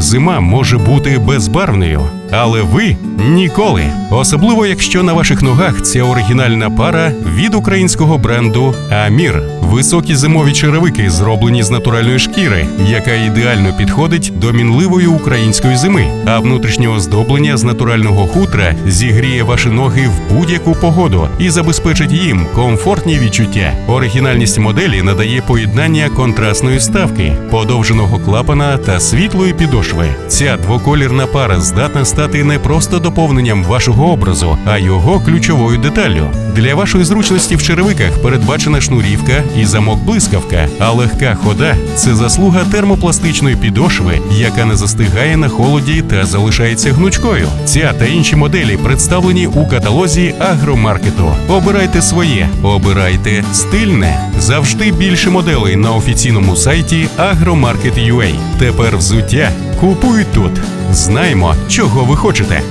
Зима може бути безбарвною, але ви ніколи. Особливо якщо на ваших ногах ця оригінальна пара від українського бренду Амір. Високі зимові черевики зроблені з натуральної шкіри, яка ідеально підходить до мінливої української зими. А внутрішнє оздоблення з натурального хутра зігріє ваші ноги в будь-яку погоду і забезпечить їм комфортні відчуття. Оригінальність моделі надає поєднання контрастної ставки, подовженого клапана та світлої підошви. Ця двоколірна пара здатна стати не просто доповненням вашого образу, а його ключовою деталлю. Для вашої зручності в черевиках передбачена шнурівка і замок блискавка, а легка хода це заслуга термопластичної підошви, яка не застигає на холоді та залишається гнучкою. Ця та інші моделі представлені у каталозі агромаркету. Обирайте своє, обирайте стильне. Завжди більше моделей на офіційному сайті Agromarket.ua. Тепер взуття купуй тут. Знаємо, чого ви хочете.